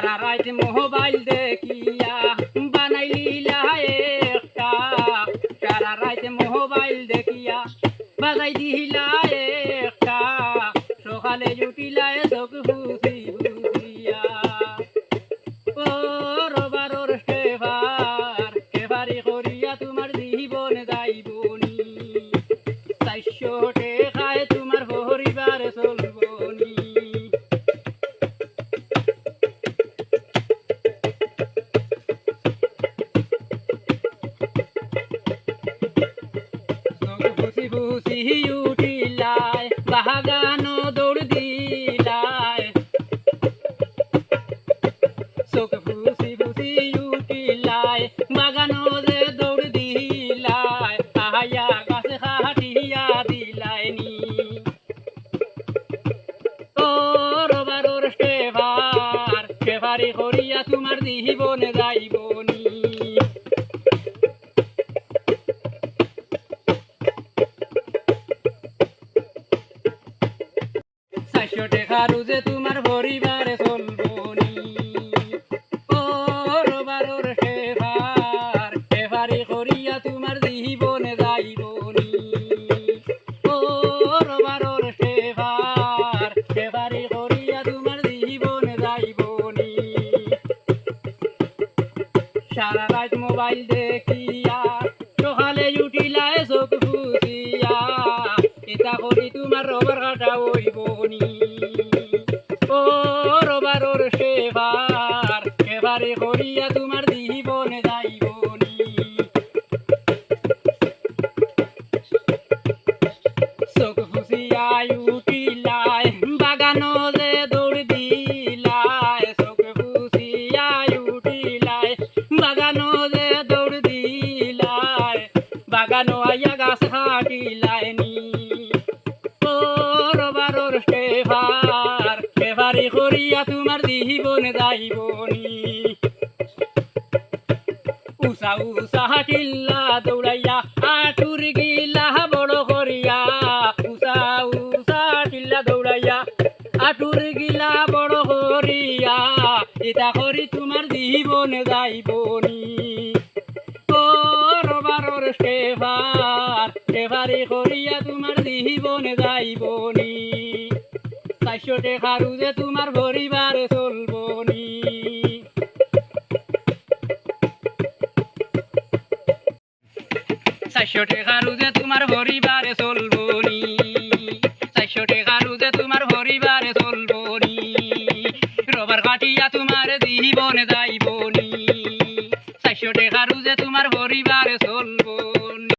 সারা রাত মোবাইল দেখিয়া বানাইলা একটা। সারা রাত মোবাইল দেখিয়া বাজাই দিলা একটা। সকালে জুটিলা চোখ ফুসি ফুসিয়া ও রবারর সেবার সেবারি করিয়া তোমার জীবন যাইবনি। চারশো বাগানো দৌড় দিলায়। চোখ ফুসি ফুসি উঠিলায় বাগানো যে দৌড় দিলায় আহাইয়া গাছে খাটিয়া দিলায় নি। ও রবারর সেবার সেবারি করিয়া তোমার যাইবনি চারশো টাকা রোজে তোমার পরিবারে চলবনি ও রবারর সেবার সেবারি করিয়া তোমার জীবনে ও তোমার জীবনে যাইবনি। সারা রাত মোবাইল দেখিয়া, সকালে উঠিলায় চোখ ফুসিয়া এটা করি তোমার রবার কাটা হইবনি। ও সেবারে করিয়া তোমার জীবনে যাইবনি। চোখ ফুসিয়া উঠিলায়, বাগানো যে দৌড় দিলায়, চোখ ফুসিয়া উঠিলায়, বাগানো যে দৌড় দিলায়, বাগানো আইয়া গাছ হাটিলায়। করিয়া তোমার জীবন যাইবনি। উষা উষা হাটিল্লা দৌড়াইয়া আটুর গিলা বড় করিয়া। উষা উষা হাটিল্লা দৌড়াইয়া আটুর গিলা বড় করিয়া। এটা করি তোমার জীবন যাইবনি। ও রবারর সেবার সেবারে করিয়া তোমার জীবন যাইবনি। চারশো টেকা রুজে তোমার পরিবার চলবনি চারশো টেকা রুজে তোমার পরিবারে চলবনি চারশো টেকা রুজে তোমার পরিবারে চলবনি রবার কাটিয়া তোমার জীবনে টেকা রুজে তোমার পরিবার